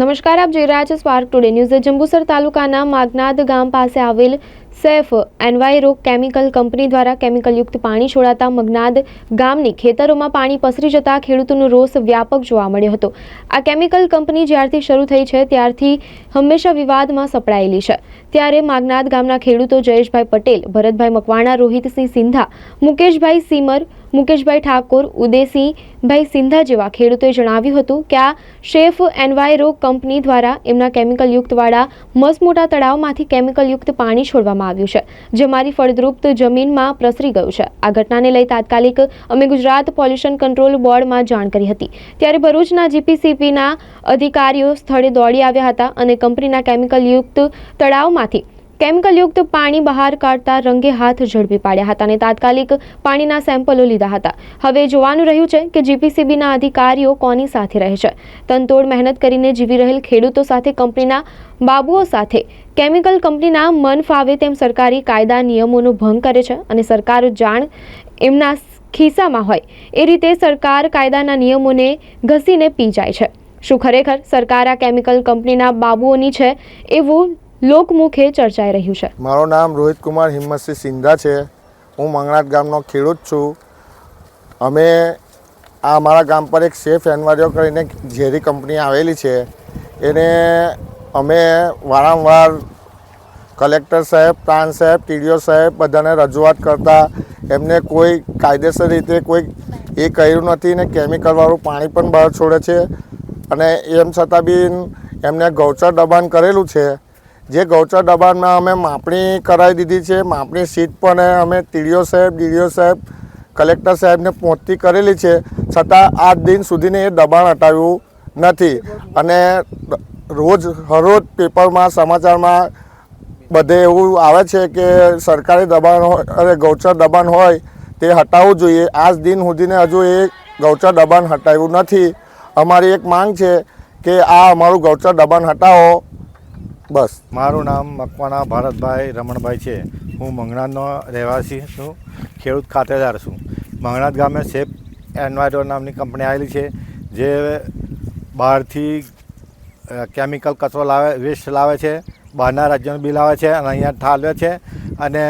નમસ્કાર, આપ જોઈ રહ્યા છો સ્પાર્ક ટુડે ન્યૂઝ જંબુસર તાલુકાના માગનાદ ગામ પાસે આવેલ સેફ એન્વાયરો કેમિકલ કંપની દ્વારા કેમિકલયુક્ત પાણી છોડાતા મગનાદ ગામની ખેતરોમાં પાણી પસરી જતા ખેડૂતોનો રોષ વ્યાપક જોવા મળ્યો હતો. આ કેમિકલ કંપની જ્યારથી શરૂ થઈ છે, ત્યારથી હંમેશા વિવાદમાં સપડાયેલી છે. ત્યારે માગનાદ ગામના ખેડૂતો જયેશભાઈ પટેલ, ભરતભાઈ મકવાણા, રોહિતસિંહ સિંધા, મુકેશભાઈ સીમર મુકેશભાઈ ઠાકોર, ઉદયસિંહભાઈ સિંધા જેવા ખેડૂતોએ જણાવ્યું હતું કે આ શેફ એન્વાયરો કંપની દ્વારા એમના કેમિકલયુક્તવાળા મસમોટા તળાવમાંથી કેમિકલયુક્ત પાણી છોડવામાં આવ્યું છે, જે મારી ફળદ્રુપ જમીનમાં પ્રસરી ગયું છે. આ ઘટનાને લઈ તાત્કાલિક અમે ગુજરાત પોલ્યુશન કંટ્રોલ બોર્ડમાં જાણ કરી હતી. ત્યારે ભરૂચના જીપીસીપીના અધિકારીઓ સ્થળે દોડી આવ્યા હતા અને કંપનીના કેમિકલયુક્ત તળાવમાંથી કેમિકલયુક્ત પાણી બહાર કાઢતા રંગે હાથ ઝડપી પાડ્યા હતા અને તાત્કાલિક પાણીના સેમ્પલો લીધા હતા. હવે જોવાનું રહ્યું છે કે જીપીસીબીના અધિકારીઓ કોની સાથે રહે છે. તનતોડ મહેનત કરીને જીવી રહેલ ખેડૂતો સાથે કંપનીના બાબુઓ સાથે. કેમિકલ કંપનીના મન ફાવે તેમ સરકારી કાયદા નિયમોનો ભંગ કરે છે અને સરકાર જાણ એમના ખિસ્સામાં હોય. એ રીતે સરકાર કાયદાના નિયમોને ઘસીને પી જાય છે. શું ખરેખર સરકાર આ કેમિકલ કંપનીના બાબુઓની છે એવું લોકમુખે ચર્ચાઈ રહ્યું છે. મારું નામ રોહિત કુમાર હિંમતસિંહ સિંધા છે. હું મંગળાટ ગામનો ખેડૂત છું. અમે આ અમારા ગામ પર એક સેફ એન્વારિયો કરીને ઝેરી કંપની આવેલી છે. એને અમે વારંવાર કલેક્ટર સાહેબ પ્રાણ સાહેબ, ટીડીઓ સાહેબ બધાને રજૂઆત કરતા એમને કોઈ કાયદેસર રીતે કોઈ એ કર્યું નથી ને કેમિકલવાળું પાણી પણ બહાર છોડે છે. અને એમ છતાં બી એમને ગૌચર દબાણ કરેલું છે. જે ગૌચર દબાણમાં અમે માપણી કરાવી દીધી છે, માપણી સીટ પણ અમે ટીડીઓ સાહેબ, ડીડીઓ સાહેબ, કલેક્ટર સાહેબને પહોંચતી કરેલી છે. છતાં આજ દિન સુધીને એ દબાણ હટાવ્યું નથી. અને રોજ હરરોજ પેપરમાં, સમાચારમાં બધે એવું આવે છે કે સરકારી દબાણ હોય અરે ગૌચર દબાણ હોય તે હટાવવું જોઈએ. આજ દિન સુધીને હજુ એ ગૌચર દબાણ હટાવ્યું નથી. અમારી એક માંગ છે કે આ અમારું ગૌચર દબાણ હટાવો. બસ. મારું નામ મકવાણા ભારતભાઈ રમણભાઈ છે. હું મંગણાનો રહેવાસી છું. ખેડૂત ખાતેદાર છું. મંગણાત ગામે સેફ એન્વાયરો નામની કંપની આવેલી છે, જે બહારથી કેમિકલ કચરો લાવે, વેસ્ટ લાવે છે, બહારના રાજ્યોનું બિલ આવે છે અને અહીંયા ઠાલવે છે. અને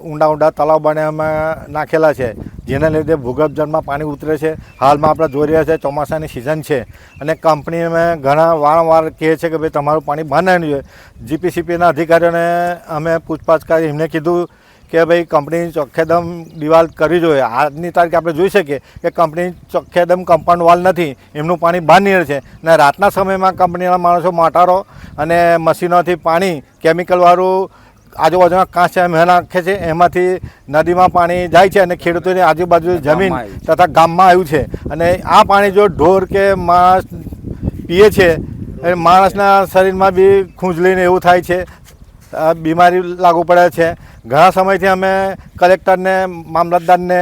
ઊંડા ઊંડા તળાવ બનાવવામાં નાખેલા છે, જેના લીધે ભૂગર્ભ જળમાં પાણી ઉતરે છે. હાલમાં આપણે જોઈ રહ્યા છે ચોમાસાની સિઝન છે અને કંપની અમે ઘણા વારંવાર કહે છે કે ભાઈ તમારું પાણી બંધ નહીં જોઈએ જીપીસીપીના અધિકારીઓને અમે પૂછપાછ કરી, એમને કીધું કે ભાઈ કંપની ચોખ્ખેદમ દિવાલ કરવી જોઈએ. આજની તારીખે આપણે જોઈ શકીએ કે કંપની ચોખ્ખેદમ કમ્પાઉન્ડ વાલ નથી, એમનું પાણી બહાર નીકળે છે. અને રાતના સમયમાં કંપનીના માણસો મોટારો અને મશીનોથી પાણી કેમિકલવાળું આજુબાજુના કાંચ એમ નાખે છે એમાંથી નદીમાં પાણી જાય છે અને ખેડૂતોની આજુબાજુ જમીન તથા ગામમાં આવ્યું છે. અને આ પાણી જો ઢોર કે માણસ પીએ છે એ માણસના શરીરમાં બી ખૂંજલીને એવું થાય છે બીમારી લાગુ પડે છે. ઘણા સમયથી અમે કલેક્ટરને મામલતદારને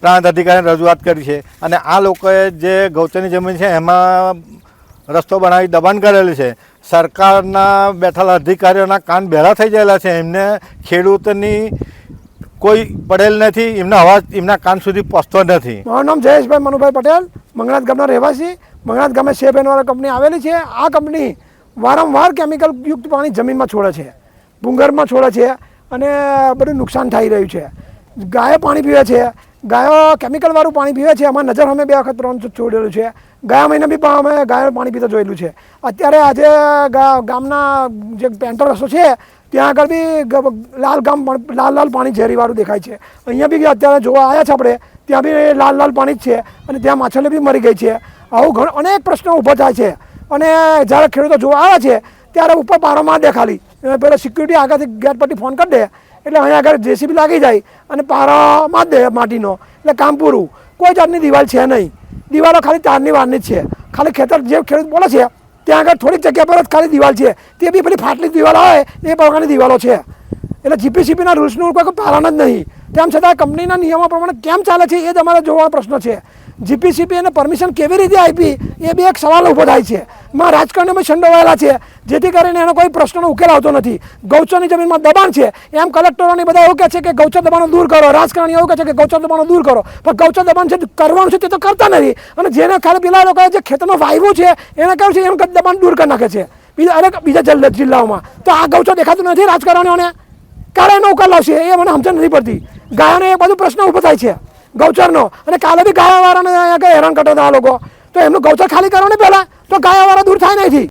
પ્રાંત અધિકારીને રજૂઆત કરી છે. અને આ લોકોએ જે ગૌચરની જમીન છે એમાં રસ્તો બનાવી દબાણ કરેલી છે. સરકારના બેઠેલા અધિકારીઓના કાન બહેરા થઈ ગયેલા છે. એમને ખેડૂતની કોઈ પડેલ નથી, એમના અવાજ, એમના કાન સુધી પહોંચતો નથી. મારું નામ જયેશભાઈ મનુભાઈ પટેલ, મંગળાત ગામના રહેવાસી. મંગળાત ગામે શેપ એનવાળા કંપની આવેલી છે. આ કંપની વારંવાર કેમિકલ યુક્ત પાણી જમીનમાં છોડે છે. ભૂંગરમાં છોડે છે. અને બધું નુકસાન થઈ રહ્યું છે. ગાયે પાણી પીવે છે. ગાયો કેમિકલવાળું પાણી પીવે છે. અમારી નજર અમે બે વખત ત્રણ છોડેલું છે. ગયા મહિને બી પણ અમે ગાયો પાણી પીતા જોયેલું છે. અત્યારે આજે ગામના જે પેન્ટર રસ્તો છે, ત્યાં આગળ બી લાલ ગામ લાલ લાલ પાણી ઝેરીવાળું દેખાય છે. અહીંયા બી અત્યારે જોવા આવ્યા છે આપણે, ત્યાં બી લાલ લાલ પાણી જ છે અને ત્યાં માછલી બી મરી ગઈ છે. આવું ઘણો, અનેક પ્રશ્નો ઊભા થાય છે. અને જ્યારે ખેડૂતો જોવા આવે છે, ત્યારે ઉપર પારોમાં દે ખાલી પેલો સિક્યુરિટી આગળથી ગેટ પરથી ફોન કરી દે. એટલે અહીંયા આગળ જેસીબી લાગી જાય અને પારામાં દે માટીનો. એટલે કામ પૂરું કોઈ જાતની દિવાલ છે નહીં. દિવાલો ખાલી તારની વારની જ છે. ખાલી ખેતર જે ખેડૂત બોલે છે, ત્યાં આગળ થોડીક જગ્યા પર જ ખાલી દિવાલ છે. તે બી પેલી ફાટલી દિવાલ હોય એ પ્રકારની દિવાલો છે. એટલે જીપીસીપીના રૂલ્સનું કોઈ પાલન જ નહીં. તેમ છતાં કંપનીના નિયમો પ્રમાણે કેમ ચાલે છે એ તમારે જોવાનો પ્રશ્ન છે. જીપીસીપી એને પરમિશન કેવી રીતે આપી, એ બી એક સવાલ ઊભો થાય છે. માં રાજકારણમાં સંડોવાયેલા છે. જેથી કરીને એનો કોઈ પ્રશ્નનો ઉકેલ આવતો નથી. ગૌચરની જમીનમાં દબાણ છે. એમ કલેક્ટરોને બધા એવું કહે છે કે ગૌચર દબાણો દૂર કરો. રાજકારણી એવું કહે છે કે ગૌચર દબાણો દૂર કરો. પણ ગૌચર દબાણ જે કરવાનું છે તે તો કરતા નથી. અને જેને ખાલી પેલા લોકો જે ખેતરનો વાવ્યું છે, એને કહ્યું છે એમ દબાણ દૂર કરી નાખે છે. બીજા અનેક બીજા જિલ્લા- જિલ્લાઓમાં. તો આ ગૌચર દેખાતું નથી રાજકારણીઓને? ક્યારે એનો ઉકેલ લાવશે એ મને સમજણ નથી પડતી. ગાયોને એ બધું પ્રશ્ન ઊભો થાય છે. ગૌચરનો. અને કાલે બી ગાયાવાળાને હેરાન કરતા હતા આ લોકો. તો એમનું ગૌચર ખાલી કરો ને પહેલાં. તો ગાયાવાળા દૂર થાય નહીં